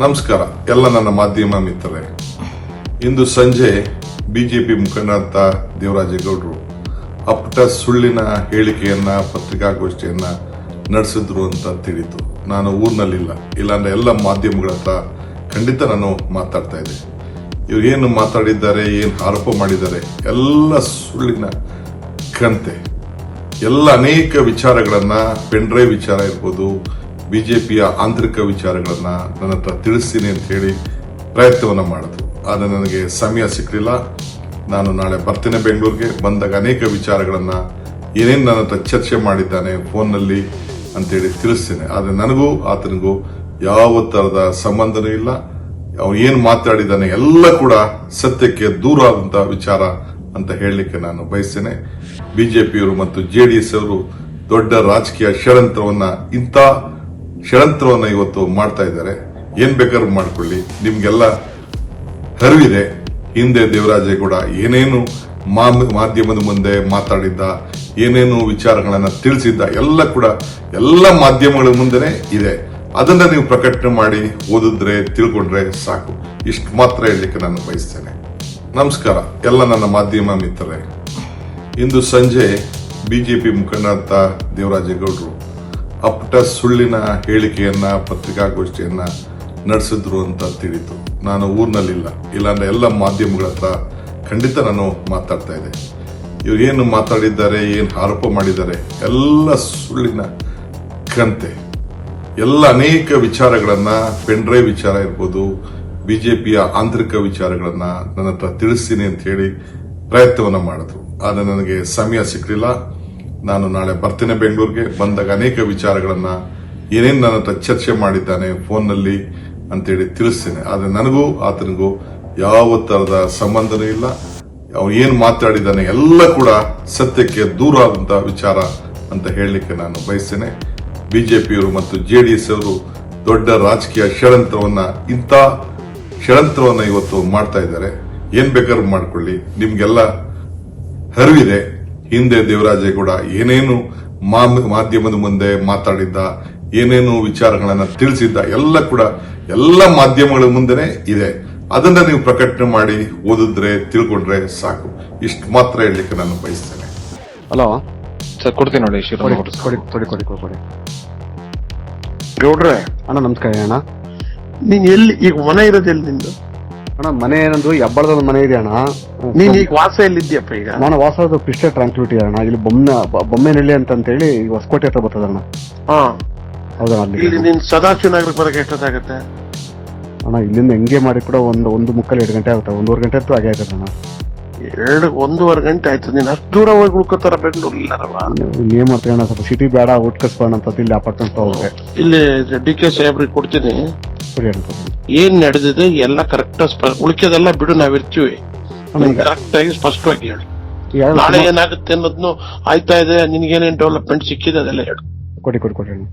ನಮಸ್ಕಾರ. ಎಲ್ಲ ನನ್ನ ಮಾಧ್ಯಮ ಮಿತ್ರರೇ. ಇಂದು ಸಂಜೆ ಬಿಜೆಪಿ ಮುಖಂಡರಂತ ದೇವರಾಜೇಗೌಡರು ಅಪ್ಪಟ ಸುಳ್ಳಿನ ಹೇಳಿಕೆಯನ್ನ, ಪತ್ರಿಕಾಗೋಷ್ಠಿಯನ್ನ ನಡೆಸಿದ್ರು ಅಂತ ತಿಳಿತು. ನಾನು ಊರಿನಲ್ಲಿಲ್ಲ. ಇಲ್ಲಾಂದ್ರೆ ಎಲ್ಲ ಮಾಧ್ಯಮಗಳ ಹತ್ರ ಖಂಡಿತ ನಾನು ಮಾತಾಡ್ತಾ ಇದ್ದೆ. ಇವ್ರು ಏನು ಮಾತಾಡಿದ್ದಾರೆ, ಏನು ಆರೋಪ ಮಾಡಿದ್ದಾರೆ, ಎಲ್ಲ ಸುಳ್ಳಿನ ಕಂತೆ ಎಲ್ಲ ಅನೇಕ ವಿಚಾರಗಳನ್ನ ಪೆಂಡ್ರೈವ್ ವಿಚಾರ ಇರ್ಬೋದು ಬಿಜೆಪಿಯ ಆಂತರಿಕ ವಿಚಾರಗಳನ್ನ ನನ್ನ ಹತ್ರ ತಿಳಿಸ್ತೀನಿ ಅಂತ ಹೇಳಿ ಪ್ರಯತ್ನವನ್ನು ಮಾಡಿದ್ರು. ಆದರೆ ನನಗೆ ಸಮಯ ಸಿಕ್ಕಲಿಲ್ಲ ನಾನು ನಾಳೆ ಬರ್ತೇನೆ ಬೆಂಗಳೂರಿಗೆ. ಬಂದಾಗ ಅನೇಕ ವಿಚಾರಗಳನ್ನು ಏನೇನು ನನ್ನ ಹತ್ರ ಚರ್ಚೆ ಮಾಡಿದ್ದಾನೆ ಫೋನ್ನಲ್ಲಿ ಅಂತೇಳಿ ತಿಳಿಸ್ತೇನೆ. ಆದರೆ ನನಗೂ ಆತನಿಗೂ ಯಾವ ಥರದ ಸಂಬಂಧನೂ ಇಲ್ಲ. ಅವನು ಏನು ಮಾತಾಡಿದ್ದಾನೆ ಎಲ್ಲ ಕೂಡ ಸತ್ಯಕ್ಕೆ ದೂರ ಆದಂತಹ ವಿಚಾರ ಅಂತ ಹೇಳಲಿಕ್ಕೆ ನಾನು ಬಯಸ್ತೇನೆ. ಬಿಜೆಪಿಯವರು ಮತ್ತು ಜೆಡಿಎಸ್ ಅವರು ದೊಡ್ಡ ರಾಜಕೀಯ ಷಡ್ಯಂತ್ರವನ್ನು ಇಂಥ ಷಡ್ಯಂತ್ರವನ್ನ ಇವತ್ತು ಮಾಡ್ತಾ ಇದ್ದಾರೆ. ಏನ್ ಬೇಕಾದ್ರೂ ಮಾಡ್ಕೊಳ್ಳಿ. ನಿಮ್ಗೆಲ್ಲ ಅರಿವಿದೆ. ಹಿಂದೆ ದೇವರಾಜೇಗೌಡ ಏನೇನು ಮಾಧ್ಯಮದ ಮುಂದೆ ಮಾತಾಡಿದ್ದ, ಏನೇನು ವಿಚಾರಗಳನ್ನ ತಿಳಿಸಿದ್ದ, ಎಲ್ಲ ಕೂಡ ಎಲ್ಲ ಮಾಧ್ಯಮಗಳ ಮುಂದೆನೆ ಇದೆ. ಅದನ್ನ ನೀವು ಪ್ರಕಟಣೆ ಮಾಡಿ ಓದಿದ್ರೆ, ತಿಳ್ಕೊಂಡ್ರೆ ಸಾಕು. ಇಷ್ಟು ಮಾತ್ರ ಹೇಳಲಿಕ್ಕೆ ನಾನು ಬಯಸ್ತೇನೆ. ನಮಸ್ಕಾರ. ಎಲ್ಲ ನನ್ನ ಮಾಧ್ಯಮ ಮಿತ್ರರೇ. ಇಂದು ಸಂಜೆ ಬಿಜೆಪಿ ಮುಖಂಡ ದೇವರಾಜೇಗೌಡರು ಅಪ್ಪಟ ಸುಳ್ಳಿನ ಹೇಳಿಕೆಯನ್ನ, ಪತ್ರಿಕಾಗೋಷ್ಠಿಯನ್ನ ನಡೆಸಿದ್ರು ಅಂತ ತಿಳಿತು. ನಾನು ಊರಿನಲ್ಲಿಲ್ಲ. ಇಲ್ಲಾಂದ್ರೆ ಎಲ್ಲ ಮಾಧ್ಯಮಗಳ ಹತ್ರ ಖಂಡಿತ ನಾನು ಮಾತಾಡ್ತಾ ಇದ್ದೆ. ಇವ್ರು ಏನು ಮಾತಾಡಿದ್ದಾರೆ, ಏನು ಆರೋಪ ಮಾಡಿದ್ದಾರೆ, ಎಲ್ಲ ಸುಳ್ಳಿನ ಕಂತೆ ಎಲ್ಲ ಅನೇಕ ವಿಚಾರಗಳನ್ನ, ಪೆಂಡ್ರೈ ವಿಚಾರ ಇರ್ಬೋದು, ಬಿಜೆಪಿಯ ಆಂತರಿಕ ವಿಚಾರಗಳನ್ನ ನನ್ನ ಹತ್ರ ತಿಳಿಸ್ತೀನಿ ಅಂತ ಹೇಳಿ ಪ್ರಯತ್ನವನ್ನ ಮಾಡಿದ್ರು. ಆದರೆ ನನಗೆ ಸಮಯ ಸಿಕ್ಕಲಿಲ್ಲ ನಾನು ನಾಳೆ ಬರ್ತೇನೆ ಬೆಂಗಳೂರಿಗೆ. ಬಂದಾಗ ಅನೇಕ ವಿಚಾರಗಳನ್ನ ಏನೇನು ನನ್ನ ಹತ್ರ ಚರ್ಚೆ ಮಾಡಿದ್ದಾನೆ ಫೋನ್ನಲ್ಲಿ ಅಂತೇಳಿ ತಿಳಿಸ್ತೇನೆ. ಆದರೆ ನನಗೂ ಆತನಿಗೂ ಯಾವ ತರದ ಸಂಬಂಧನೂ ಇಲ್ಲ. ಅವನು ಏನು ಮಾತಾಡಿದ್ದಾನೆ ಎಲ್ಲ ಕೂಡ ಸತ್ಯಕ್ಕೆ ದೂರ ಆದಂತಹ ವಿಚಾರ ಅಂತ ಹೇಳಲಿಕ್ಕೆ ನಾನು ಬಯಸ್ತೇನೆ. ಬಿಜೆಪಿಯವರು ಮತ್ತು ಜೆ ಡಿ ಎಸ್ ಅವರು ದೊಡ್ಡ ರಾಜಕೀಯ ಷಡ್ಯಂತ್ರವನ್ನ, ಇಂಥ ಷಡ್ಯಂತ್ರವನ್ನ ಇವತ್ತು ಮಾಡ್ತಾ ಇದ್ದಾರೆ. ಏನ್ ಬೇಕಾದ್ರೂ ಮಾಡ್ಕೊಳ್ಳಿ. ನಿಮ್ಗೆಲ್ಲ ಅರಿವಿದೆ ಹಿಂದೆ ದೇವರಾಜೇಗೌಡ ಏನೇನು ಮಾಧ್ಯಮದ ಮುಂದೆ ಮಾತಾಡಿದ್ದ ಏನೇನು ವಿಚಾರಗಳನ್ನ ತಿಳಿಸಿದ್ದ ಎಲ್ಲ ಕೂಡ ಎಲ್ಲ ಮಾಧ್ಯಮಗಳ ಮುಂದೆನೆ ಇದೆ. ಅದನ್ನ ನೀವು ಪ್ರಕಟಣೆ ಮಾಡಿ ಓದಿದ್ರೆ ತಿಳ್ಕೊಂಡ್ರೆ ಸಾಕು. ಇಷ್ಟು ಮಾತ್ರ ಹೇಳಲಿಕ್ಕೆ ನಾನು ಬಯಸ್ತೇನೆ. ಹಲೋ ಸರ್ ಕೊಡ್ತೀನಿ ನೋಡಿ ಕೊಡಿ ಕೊಡಿ ಕೊಡಿ ಕೊಡಿ ಕೊಡಿ ಕೊಡಿ. ಗೌಡ್ರೆ ಅಣ್ಣ ನಮಸ್ಕಾರ ಅಣ್ಣ. ನೀನ್ ಎಲ್ಲಿ ಈಗ ಮನೆ ಇರೋದು ಎಲ್ಲಿ ನಿಂದು ಅಣ್ಣ ಮನೆ ಏನಂದ್ರು ಹೆಬ್ಬಳದ ಮನೆ ಇದೆ ಅಣ್ಣ. ನೀನ್ ಈಗ ವಾಸ ಎಲ್ಲಿದ್ಯಪ್ಪ ಈಗ? ನಾನು ವಾಸದ ಕ್ರಿಸ್ಟ ಟ್ರಾನ್ಸ್ಪಿಟಿ ಅಣ್ಣ. ಇಲ್ಲಿ ಬೊಮ್ಮೆ ಬ- ಅಂತ ಅಂತ ಹೇಳಿ ಹೊಸಕೋಟೆ ಹತ್ರ ಬರ್ತದ ಅಣ್ಣ. ಹಾ. ಹೌದಾ ಅಲ್ಲಿ ಇಲ್ಲಿ ನೀನ್ ಸದಾಶಿವ ನಗರಕ್ಕೆ ಬರಕ್ಕೆ ಎಷ್ಟೊತ್ತಾಗತ್ತೆ? ಅಣ್ಣ ಇಲ್ಲಿಂದ ಹೆಂಗೆ ಮಾಡಿ ಕೂಡ ಒಂದು ಒಂದು ಮುಕ್ಕಲ್ ಎರಡು ಗಂಟೆ ಆಗುತ್ತೆ. ಒಂದೂವರೆ ಗಂಟೆ ಅಂತೂ ಆಗೇ ಆಗುತ್ತೆ ಅಣ್ಣ. ಎರಡು ಒಂದೂವರೆ ಗಂಟೆ ಆಯ್ತು. ನೀನ್ ಅಷ್ಟು ದೂರ ಹೋಗಿ ಉಳ್ಕೋತಾರ ಬೆಂಗಳೂರು ಇಲ್ಲಾರವ ನೀವು ಏನ್ ಅಣ್ಣ. ಸ್ವಲ್ಪ ಸಿಟಿ ಬೇಡ ಕಸ್ಬೋಣ ಅಂತ ಇಲ್ಲಿ ಅಪಾರ್ಟ್ಮೆಂಟ್ ಹೋಗ್ರೆ ಇಲ್ಲಿ ಡಿ ಕೆ ಸಾಹೇಬ್ರಿಗೆ ಕೊಡ್ತೀನಿ. ಏನ್ ನಡೆದಿದೆ ಎಲ್ಲ ಕರೆಕ್ಟ್ ಉಳಿಕೆದೆಲ್ಲ ಬಿಡು ನಾವಿರ್ತೀವಿ ಕರೆಕ್ಟ್ ಆಗಿ ಸ್ಪಷ್ಟವಾಗಿ ಹೇಳು. ನಾಳೆ ಏನಾಗುತ್ತೆ ಅನ್ನೋದ್ನು ಆಯ್ತಾ ಇದೆ ನಿನ್ಗೇನೇನ್ ಡೆವಲಪ್ಮೆಂಟ್ ಸಿಕ್ಕಿದೆ ಅದೆಲ್ಲ ಹೇಳು. ಕೊಡಿ ಕೊಡಿ ಕೊಡಿ ಅಣ್ಣ.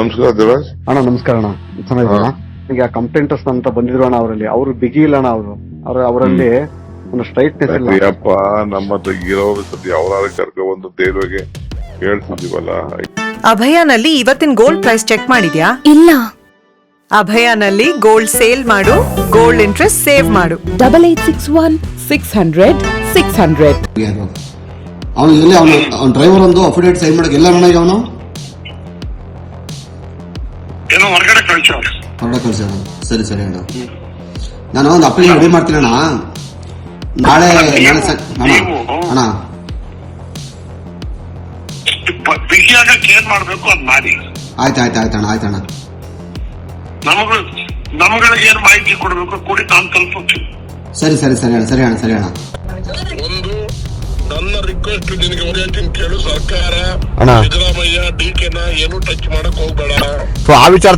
ನಮಸ್ಕಾರ ದೇವರಾಜ್. ಅಣ್ಣ ನಮಸ್ಕಾರ ಅಣ್ಣ. ಚೆನ್ನಾಗಿದ್ದೀರಾ? ಈಗ ಕಂಪ್ಲೇಂಟರ್ಸ್ ಅಂತ ಬಂದಿದ್ರು ಅಣ್ಣ ಅವರಲ್ಲಿ. ಅವರು ಬಿಗಿ ಇಲ್ಲ ಅಣ್ಣ ಅವರು. ಅವ್ರ ಅವರಲ್ಲಿ ಒಂದು ಸ್ಟ್ರೈಟ್ನೆಸ್ ಇಲ್ಲ. ಅಯ್ಯಪ್ಪ ನಮ್ಮ ಇರೋ ಸದ್ಯ ಅವರಾದ ಕರ್ಕೊ ಒಂದು ದೇವ್ರಿಗೆ ಹೇಳ್ತಿದೀವಲ್ಲ ಅಭಯನಲ್ಲಿ ಇವತ್ತಿನ ಗೋಲ್ಡ್ ಪ್ರೈಸ್ ಚೆಕ್ ಮಾಡಿದ್ಯಾ? ಇಲ್ಲ. ಅಭಯನಲ್ಲಿ ಗೋಲ್ಡ್ ಸೇಲ್ ಮಾಡು ಗೋಲ್ಡ್ ಇಂಟ್ರೆಸ್ಟ್ ಸೇವ್ ಮಾಡು. Double eight six one six hundred six hundred ಅವನು ಇಲ್ಲಿ ಅವನು ಅವ್ನ ಡ್ರೈವರ್ ಒಂದು ಅಫಿಡೇಟ್ ಸೈನ್ ಮಾಡಕ್ಕೆ ಎಲ್ಲ ನನಗೆ ಅವನು? ಏನೋ ಹೊರಗಡೆ ಹೊರಗಡೆ ಕಳ್ಸಿ ಅಣ್ಣ ಸರಿ ಸರಿ ಅಣ್ಣ. ನಾನು ಒಂದು ಅಪ್ಲಿಕೇಶನ್ ರೆಡಿ ಮಾಡ್ತೀನಿ ಅಣ್ಣ. ನಾಳೆ ನಾಳೆ ಅಣ್ಣ ಅಣ್ಣ. ಬಿಗಿಯಾಗಕ್ಕೆ ಏನ್ ಮಾಡ್ಬೇಕು ಅದ್ ಮಾಡಿ. ಆಯ್ತು ಆಯ್ತು ಆಯ್ತು ಅಣ್ಣ ಆಯ್ತು ಅಣ್ಣ. ನಮಗ ನಮ್ಗಳಿಗೆ ಏನ್ ಮಾಹಿತಿ ಕೊಡ್ಬೇಕು ಕೂಡಿ ನಾನು ತಲುಪುತ್ತೀನಿ ಸರಿ ಸರಿ ಸರಿ ಅಣ್ಣ ಸರಿ ಅಣ್ಣ ಸರಿ ಅಣ್ಣ. ಒಂದು ನನ್ನ ರಿಕ್ವೆಸ್ಟ್ ನಿನಗೆ ಹೇಳ್ತೀನಿ ಕೇಳು ಸರ್ಕಾರ. ಅಣ್ಣ. ಸಿದ್ದರಾಮಯ್ಯ ಡಿ ಕೆನ ಏನು ಟಚ್ ಮಾಡಕ್ ಹೋಗ್ಬೇಡ. ಆ ವಿಚಾರ